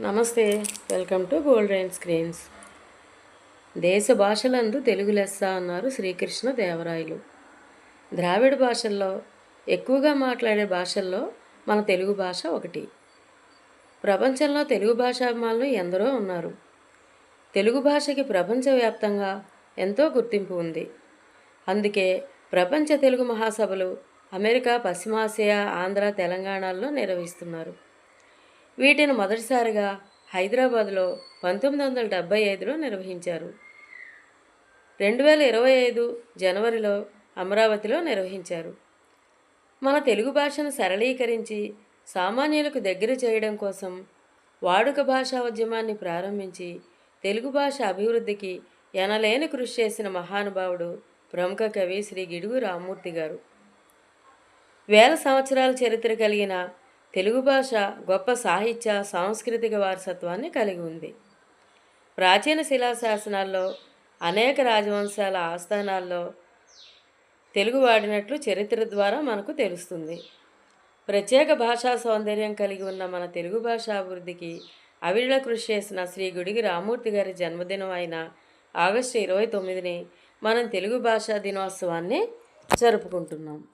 నమస్తే welcome to gold rain screens. దేశ భాషలందు తెలుగు లెస్స అన్నారు శ్రీకృష్ణ దేవరాయలు. ద్రావిడ భాషల్లో ఎక్కువగా మాట్లాడే భాషల్లో మన తెలుగు భాష ఒకటి. ప్రపంచంలో తెలుగు భాషాభిమానులు ఎందరో ఉన్నారు. తెలుగు భాషకి ప్రపంచవ్యాప్తంగా ఎంతో గుర్తింపు ఉంది. అందుకే ప్రపంచ తెలుగు మహాసభలు అమెరికా పశ్చిమాసియా ఆంధ్ర తెలంగాణలో నిర్వహిస్తున్నారు. వీటిని మొదటిసారిగా హైదరాబాద్లో పంతొమ్మిది వందల డెబ్బై ఐదులో నిర్వహించారు. రెండు వేల ఇరవై ఐదు జనవరిలో అమరావతిలో నిర్వహించారు. మన తెలుగు భాషను సరళీకరించి సామాన్యులకు దగ్గర చేయడం కోసం వాడుక భాషా ఉద్యమాన్ని ప్రారంభించి తెలుగు భాష అభివృద్ధికి ఎనలేని కృషి చేసిన మహానుభావుడు ప్రముఖ కవి శ్రీ గిడుగు రామ్మూర్తి గారు. వేల సంవత్సరాల చరిత్ర కలిగిన తెలుగు భాష గొప్ప సాహిత్య సాంస్కృతిక వారసత్వాన్ని కలిగి ఉంది. ప్రాచీన శిలాశాసనాల్లో అనేక రాజవంశాల ఆస్థానాల్లో తెలుగు వాడినట్లు చరిత్ర ద్వారా మనకు తెలుస్తుంది. ప్రత్యేక భాషా సౌందర్యం కలిగి ఉన్న మన తెలుగు భాష అభివృద్ధికి అవిరళ కృషి చేసిన శ్రీ గుడిగి రామూర్తి గారి జన్మదినం అయిన ఆగస్టు ఇరవై తొమ్మిదిని మనం తెలుగు భాషా దినోత్సవాన్ని జరుపుకుంటున్నాం.